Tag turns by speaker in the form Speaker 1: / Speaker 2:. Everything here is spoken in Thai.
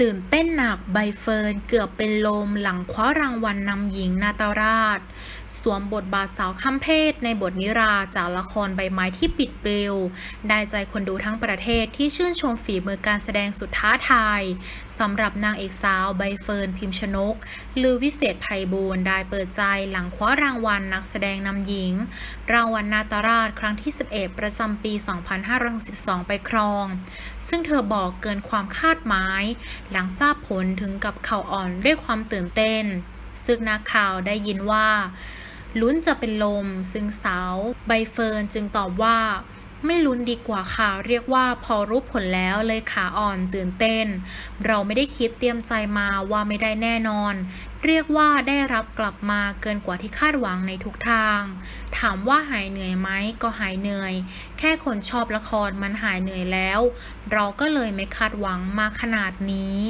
Speaker 1: ตื่นเต้นหนักใบเฟิร์นเกือบเป็นลมหลังคว้ารางวัลนำหญิงนาตาราช สวมบทบาทสาวข้ามเพศในบทนิราจากละครใบไม้ที่ปิดปลิว ได้ใจคนดูทั้งประเทศที่ชื่นชมฝีมือการแสดงสุดท้าทายสำหรับนางเอกสาวใบเฟิร์นพิมชนก ลือวิเศษไพบูลย์ได้เปิดใจหลังคว้ารางวัลนักแสดงนำหญิง รางวัลนาตาราชครั้งที่ 11 ประจำปี 2562 ไปครอง ซึ่งเธอบอกเกินความคาดหมายหลังทราบผลถึงกับเข่าอ่อนด้วยความตื่นเต้น ซึ่งนักข่าวได้ยินว่าลุ้นจะเป็นลม ซึ่งสาวใบเฟิร์นจึงตอบว่า ไม่ลุ้นดีกว่าค่ะ เรียกว่าพอรู้ผลแล้วเลยขาอ่อนตื่นเต้น เราไม่ได้คิดเตรียมใจมาว่าไม่ได้แน่นอน เรียกว่าได้รับกลับมาเกินกว่าที่คาดหวังในทุกทาง ถามว่าหายเหนื่อยไหมก็หายเหนื่อย แค่คนชอบละครมันหายเหนื่อยแล้ว เราก็เลยไม่คาดหวังมาขนาดนี้